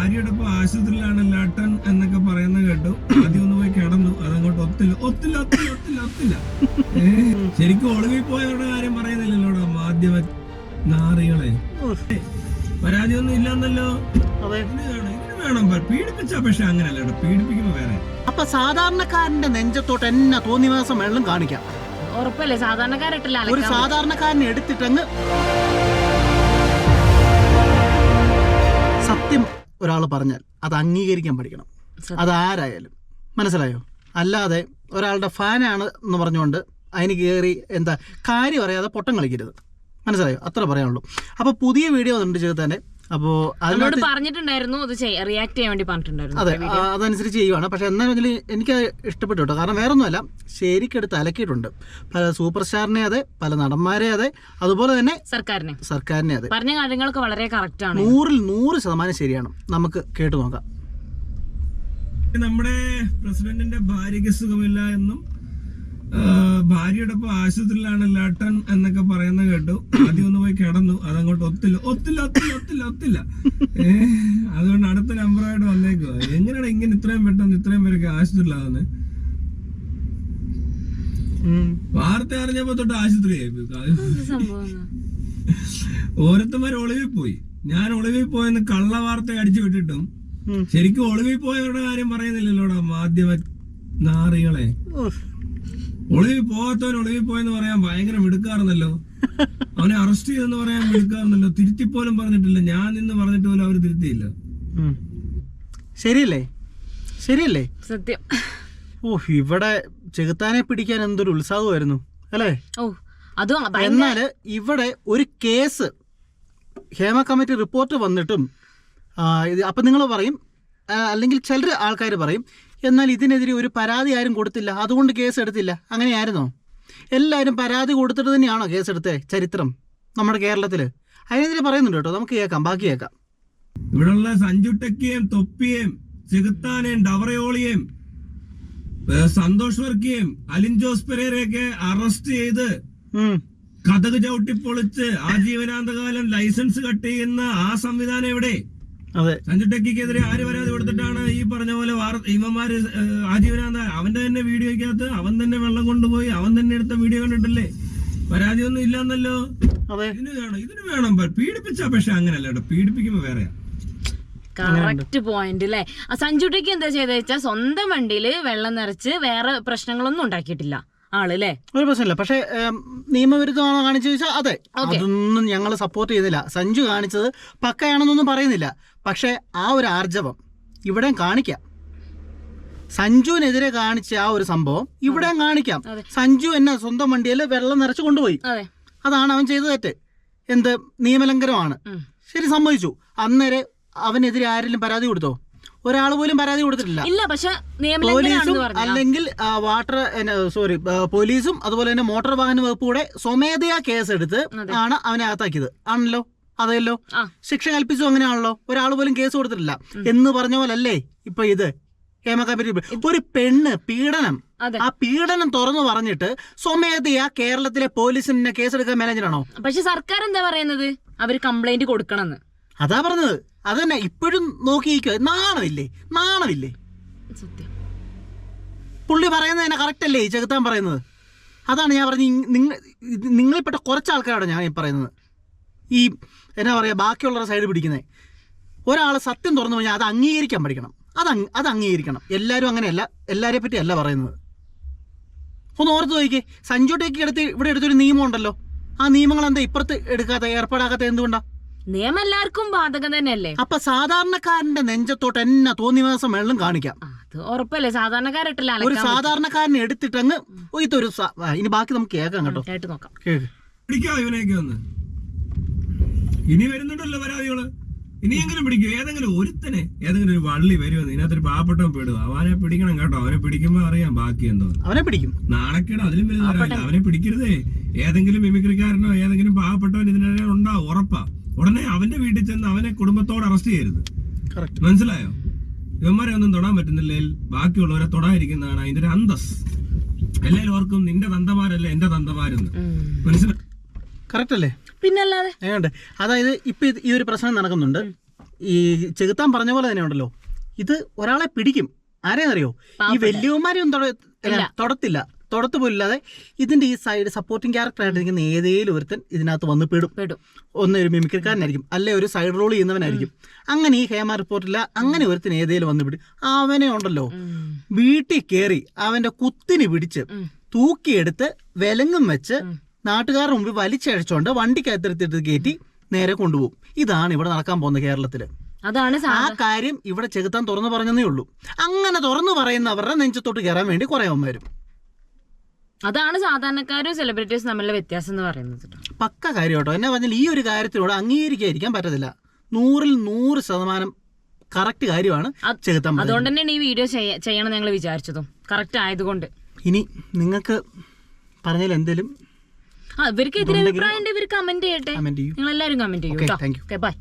ഭാര്യയുടെ ഇപ്പൊ ആശുപത്രിയിലാണ് ലാട്ടൻ എന്നൊക്കെ പറയുന്ന കേട്ടു. ആദ്യം ഒന്ന് പോയി കിടന്നു. അതങ്ങോട്ട് ഒത്തില്ല. ഒത്തില്ല ഒത്തില്ല ഒത്തില്ല ഒത്തില്ല. ശരിക്കും ഒളിവിൽ പോയവരുടെ കാര്യം പറയുന്നില്ലല്ലോ മാധ്യമ നാറികളെ. പരാതിയൊന്നും ഇല്ലെന്നല്ലോ. അതെ. ഇതിന് വേണം ഇതിന് വേണം. പ- പീഡിപ്പിച്ചാ പക്ഷെ അങ്ങനല്ല കേട്ടോ പീഡിപ്പിക്കുമ്പോ വേറെ. അപ്പൊ സാധാരണക്കാരന്റെ നെഞ്ചത്തോട്ട് എന്നെ തോന്നിവാസം വെള്ളം കാണിക്കാം? ഉറപ്പല്ലേ? സാധാരണക്കാരായിട്ടല്ല ഒരു സാധാരണക്കാരനെ എടുത്തിട്ടങ്ങ് സത്യം ഒരാൾ പറഞ്ഞാൽ അത് അംഗീകരിക്കാൻ പഠിക്കണം. അത് ആരായാലും. മനസ്സിലായോ? അല്ലാതെ ഒരാളുടെ ഫാനാണ് എന്ന് പറഞ്ഞുകൊണ്ട് അതിന് കയറി എന്താ കാര്യം അറിയാതെ പൊട്ടം കളിക്കരുത്. മനസ്സിലായോ? അത്ര പറയാനുള്ളൂ. അപ്പോൾ പുതിയ വീഡിയോ വന്നിട്ടുണ്ട് ചെയ്തന്നെ അപ്പോൾ അതിനോട് പറഞ്ഞിട്ടുണ്ടായിരുന്നു അത് റിയാക്ട് ചെയ്യാൻ വേണ്ടി പറഞ്ഞിട്ടുണ്ടായിരുന്നു അതെ അതനുസരിച്ച് ചെയ്യുവാണ്. പക്ഷെ എന്നാലും എനിക്ക് ഇഷ്ടപ്പെട്ടു കേട്ടോ. കാരണം വേറെ ഒന്നുമല്ല ശരിക്കെടുത്ത് അലക്കിയിട്ടുണ്ട്. പല സൂപ്പർ സ്റ്റാറിനെ അതെ പല നടന്മാരെ അതെ അതുപോലെ തന്നെ സർക്കാരിനെ. സർക്കാരിനെ അതെ. പറഞ്ഞ കാര്യങ്ങളൊക്കെ വളരെ കറക്റ്റ് ആണ്. നൂറിൽ നൂറ് ശതമാനം ശരിയാണ്. നമുക്ക് കേട്ടു നോക്കാം. നമ്മുടെ പ്രസിഡന്റിന്റെ ഭാര്യയ്ക്ക് സുഖമില്ല എന്നും ഭാര്യയുടെ ഇപ്പൊ ആശുപത്രിയിലാണ് ലാട്ടൻ എന്നൊക്കെ പറയുന്ന കേട്ടു. ആദ്യം ഒന്ന് പോയി കിടന്നു. അതങ്ങോട്ട് ഒത്തില്ല. ഒത്തില്ല ഒത്തില്ല ഒത്തില്ല ഒത്തില്ല. ഏ, അതുകൊണ്ട് അടുത്ത നമ്പറായിട്ട് വന്നേക്കുക എങ്ങനെയാണ് ഇങ്ങനെ ഇത്രയും പെട്ടെന്ന് ഇത്രയും പേരൊക്കെ ആശുപത്രിയിലാവുന്നത് വാർത്ത അറിഞ്ഞപ്പോ തൊട്ട് ആശുപത്രിയായി ഓരോരുത്തന്മാർ ഒളിവിൽ പോയി. ഞാൻ ഒളിവിൽ പോയെന്ന് കള്ള വാർത്ത അടിച്ചു വിട്ടിട്ടും ശരിക്കും ഒളിവിൽ പോയവരുടെ കാര്യം പറയുന്നില്ലല്ലോടാ മാധ്യമ നാറികളെ. ഒളിവിൽ പോകാത്തവൻ ഒളിവിൽ പോയെന്ന് പറയാൻ ഭയങ്കര മിടുക്കാറുന്നല്ലോ അവനെ അറസ്റ്റ് ചെയ്തെന്ന് പറയാൻ മിടുക്കാറുന്നല്ലോ തിരുത്തിപ്പോലും പറഞ്ഞിട്ടില്ല. ഞാൻ നിന്ന് പറഞ്ഞിട്ട് പോലും അവർ തിരുത്തിയില്ല. ശരിയല്ലേ? ശരിയല്ലേ? സത്യം. ഓ ഇവിടെ ചെകുത്താനെ പിടിക്കാൻ എന്തൊരു ഉത്സാഹമായിരുന്നു അല്ലേ? ഓ അതും എന്നാൽ ഇവിടെ ഒരു കേസ് ഹേമ കമ്മിറ്റി റിപ്പോർട്ട് വന്നിട്ടും ഇത് അപ്പം നിങ്ങൾ പറയും അല്ലെങ്കിൽ ചിലർ ആൾക്കാർ പറയും എന്നാൽ ഇതിനെതിരെ ഒരു പരാതി ആരും കൊടുത്തില്ല. അതുകൊണ്ട് കേസ് എടുത്തില്ല. അങ്ങനെയായിരുന്നോ? എല്ലാവരും പരാതി കൊടുത്തിട്ട് തന്നെയാണോ കേസ് എടുത്തേ? ചരിത്രം നമ്മുടെ കേരളത്തിൽ അതിനെതിരെ പറയുന്നുണ്ട് കേട്ടോ. നമുക്ക് കേൾക്കാം. ബാക്കി കേൾക്കാം. ഇവിടെയുള്ള സഞ്ചുട്ടക്കിയും തൊപ്പിയും തൊപ്പിയെയും ഡവറയോളിയും സന്തോഷ് വർക്കിയും അലിൻ ജോസ് പെരേരയൊക്കെ അറസ്റ്റ് ചെയ്ത്. കഥക് ചവിട്ടി പൊളിച്ച് ആജീവനാന്തകാലം ലൈസൻസ് കട്ട് ചെയ്യുന്ന ആ സംവിധാനം എവിടെ? സഞ്ജു ആര് പരാതി കൊടുത്തിട്ടാണ് ഈ പറഞ്ഞ ഇവന്മാര് ആജീവനാന്ത അവന്റെ തന്നെ വീഡിയോയ്ക്കകത്ത് അവൻ തന്നെ വെള്ളം കൊണ്ടുപോയി അവൻ തന്നെ എടുത്ത വീഡിയോ കണ്ടിട്ടില്ലേ? പരാതിയൊന്നും ഇല്ലെന്നല്ലോ? അതെ. ഇതിന് വേണം ഇതിന് വേണം പീഡിപ്പിച്ച പക്ഷെ അങ്ങനല്ല കേട്ടോ പീഡിപ്പിക്കുമ്പോ വേറെ കറക്റ്റ് പോയിന്റ് അല്ലേ ആ സഞ്ജുട്ടിക്ക് എന്താ ചെയ്ത വെച്ചാൽ സ്വന്തം വണ്ടിയിൽ വെള്ളം നിറച്ച് വേറെ പ്രശ്നങ്ങളൊന്നും ഉണ്ടാക്കിയിട്ടില്ല ആൾ അല്ലേ ഒരു പ്രശ്നമില്ല. പക്ഷേ നിയമവിരുദ്ധമാണോ കാണിച്ചു ചോദിച്ചാൽ അതെ. അതൊന്നും ഞങ്ങൾ സപ്പോർട്ട് ചെയ്തില്ല സഞ്ജു കാണിച്ചത് പക്കയാണെന്നൊന്നും പറയുന്നില്ല. പക്ഷേ ആ ഒരു ആർജവം ഇവിടെ കാണിക്കാം. സഞ്ജുവിനെതിരെ കാണിച്ച ആ ഒരു സംഭവം ഇവിടെ കാണിക്കാം. സഞ്ജു എന്നെ സ്വന്തം വണ്ടിയിൽ വെള്ളം നിറച്ച് കൊണ്ടുപോയി. അതെ. അതാണ് അവൻ ചെയ്ത തെറ്റ്. എന്ത്? നിയമലംഘനമാണ്. ശരി സമ്മതിച്ചു അന്നേരെ അവനെതിരെ ആരെങ്കിലും പരാതി കൊടുത്തോ? ഒരാൾ പോലും പരാതി കൊടുത്തിട്ടില്ല. ഇല്ല പക്ഷെ പോലീസും അല്ലെങ്കിൽ വാട്ടർ സോറി പോലീസും അതുപോലെ തന്നെ മോട്ടോർ വാഹന വകുപ്പ് കൂടെ സ്വമേധയാ കേസെടുത്ത് എടുത്ത് ആണ് അവനെ അകത്താക്കിയത്. ആണല്ലോ? അതെയല്ലോ? ശിക്ഷ കൽപ്പിച്ചു അങ്ങനെയാണല്ലോ? ഒരാൾ പോലും കേസ് കൊടുത്തിട്ടില്ല. എന്ന് പറഞ്ഞ അല്ലേ ഇപ്പൊ ഇത്? ഒരു പെണ്ണ് പീഡനം. ആ പീഡനം തുറന്നു പറഞ്ഞിട്ട് സ്വമേധയാ കേരളത്തിലെ പോലീസിനെ കേസെടുക്കാൻ മാനേജറാണോ? പക്ഷെ സർക്കാർ എന്താ പറയുന്നത്? അവർ കംപ്ലൈന്റ് കൊടുക്കണമെന്ന്. അതാ പറഞ്ഞത്. അതന്നെ ഇപ്പോഴും നോക്കിയിരിക്കോ നാണമില്ലേ? നാണമില്ലേ? സത്യം. പുള്ളി പറയുന്നത് തന്നെ കറക്റ്റ് അല്ലേ? ഈ ചെകുത്താൻ പറയുന്നത്. അതാണ് ഞാൻ പറഞ്ഞ നിങ്ങൾ നിങ്ങളിൽപ്പെട്ട കുറച്ച് ആൾക്കാരാണ് ഞാൻ ഈ പറയുന്നത്. ഈ എന്നാ പറയുക ബാക്കിയുള്ളവരുടെ സൈഡ് പിടിക്കുന്നത് ഒരാൾ സത്യം തുറന്നു കഴിഞ്ഞാൽ അത് അംഗീകരിക്കാൻ പഠിക്കണം. അത് അത് അംഗീകരിക്കണം എല്ലാവരും അങ്ങനെയല്ല എല്ലാവരെ പറ്റി അല്ല പറയുന്നത്. ഒന്ന് ഓർത്ത് നോക്കിക്കേ. സഞ്ജുട്ടേക്ക് എടുത്ത് ഇവിടെ എടുത്തൊരു നിയമം ഉണ്ടല്ലോ ആ നിയമങ്ങൾ എന്താ ഇപ്പുറത്ത് എടുക്കാത്ത ഏർപ്പാടാക്കാത്ത എന്തുകൊണ്ടാ? നിയമം എല്ലാവർക്കും ബാധകം തന്നെയല്ലേ? അപ്പൊ സാധാരണക്കാരന്റെ നെഞ്ചത്തോട്ട് എന്നാ തോന്നി മാസം വെള്ളം കാണിക്കാം. അത് ഉറപ്പല്ലേ? സാധാരണക്കാരായിട്ടല്ല ഒരു സാധാരണക്കാരനെ എടുത്തിട്ടങ്ങ് അങ്ങ് ഇതൊരു ഇനി ബാക്കി നമുക്ക് കേൾക്കാം കേട്ടോ. കേട്ട് നോക്കാം. ഇവനെയൊക്കെ ഒന്ന്. ഇനി വരുന്നുണ്ടല്ലോ പരാതികൾ. ഇനിയെങ്കിലും പിടിക്കും. ഏതെങ്കിലും ഒരുത്തനെ ഏതെങ്കിലും ഒരു വള്ളി വരുമെന്ന് ഇതിനകത്തൊരു പാവപ്പെട്ടവൻ പെടുക അവനെ പിടിക്കണം കേട്ടോ. അവനെ പിടിക്കുമ്പോ അറിയാം ബാക്കി എന്തോ. അവനെ പിടിക്കും. നാണക്കേട് അതിലും വലുത്. അവനെ പിടിക്കരുതേ. ഏതെങ്കിലും മിമിക്രിക്കാരനോ ഏതെങ്കിലും പാവപ്പെട്ടവൻ ഇതിനിടെ ഉണ്ടാവും ഉറപ്പാ. ഉടനെ അവന്റെ വീട്ടിൽ ചെന്ന് അവനെ കുടുംബത്തോട് അറസ്റ്റ് ചെയ്യരുത്. മനസ്സിലായോ? ഇവന്മാരെ ഒന്നും തൊടാൻ പറ്റുന്നില്ലെങ്കിൽ ബാക്കിയുള്ളവരെ തൊടാതിരിക്കുന്നതാണ് അതിന്റെ ഒരു അന്തസ്. എല്ലാവരും ഓർക്കും നിന്റെ തന്തമാരല്ല എന്റെ തന്തമാരെന്ന്. മനസ്സിലായി കറക്റ്റ് അല്ലേ? പിന്നല്ലാതെ? അതായത് ഇപ്പൊ ഈ ഒരു പ്രശ്നം നടക്കുന്നുണ്ട്. ഈ ചെകുത്താൻ പറഞ്ഞ പോലെ തന്നെ ഉണ്ടല്ലോ. ഇത് ഒരാളെ പിടിക്കും. ആരെയെന്നറിയോ ഈ വലിയവന്മാരെയും തൊടത്തില്ല. തൊടത്ത് പോലില്ലാതെ ഇതിന്റെ ഈ സൈഡ് സപ്പോർട്ടിംഗ് ക്യാരക്ടർ ആയിട്ടിരിക്കുന്ന ഏതേലും ഒരുത്തൻ ഇതിനകത്ത് വന്ന് പെടും. പെടും. ഒന്ന് ഒരു മിമിക്രിക്കാരനായിരിക്കും അല്ലെ ഒരു സൈഡ് റോൾ ചെയ്യുന്നവനായിരിക്കും. അങ്ങനെ ഈ ഹേമ റിപ്പോർട്ടില്ല അങ്ങനെ ഒരുത്തൻ ഏതേലും വന്ന് പിടി. അവനെ ഉണ്ടല്ലോ. വീട്ടിൽ കയറി അവന്റെ കുത്തിന് പിടിച്ച്. തൂക്കിയെടുത്ത് വിലങ്ങും വെച്ച് നാട്ടുകാരുടെ മുമ്പിൽ വലിച്ചഴച്ചോണ്ട് വണ്ടിക്കകത്തെടുത്തിട്ട് കയറ്റി നേരെ കൊണ്ടുപോകും. ഇതാണ് ഇവിടെ നടക്കാൻ പോകുന്നത് കേരളത്തിൽ. അതാണ് ആ കാര്യം ഇവിടെ ചെകുത്താൻ തുറന്നു പറഞ്ഞതേ ഉള്ളൂ. അങ്ങനെ തുറന്നു പറയുന്നവരുടെ നെഞ്ചത്തോട്ട് കയറാൻ വേണ്ടി കുറെ അമ്മമാരും അതാണ് സാധാരണക്കാരും സെലിബ്രിറ്റീസ് തമ്മിലുള്ള വ്യത്യാസം എന്ന് പറയുന്നത്. പക്ക കാര്യം കേട്ടോ എന്നാ പറഞ്ഞാൽ ഈ ഒരു കാര്യത്തിലൂടെ അംഗീകരിക്കാതിരിക്കാൻ പറ്റത്തില്ല. നൂറിൽ നൂറ് ശതമാനം കറക്റ്റ് കാര്യമാണ് ചെകുത്താൻ അതുകൊണ്ട് തന്നെയാണ് ഈ വീഡിയോ ചെയ്യ- ചെയ്യണം ഞങ്ങൾ വിചാരിച്ചതും. കറക്റ്റ് ആയതുകൊണ്ട്. ഇനി നിങ്ങൾക്ക് പറഞ്ഞതിൽ എന്തേലും ആ ഇവർക്ക് എതിരെ അഭിപ്രായം ഇവർ കമന്റ് ചെയ്യട്ടെ. നിങ്ങൾ എല്ലാവരും കമന്റ് ചെയ്യൂ ബൈ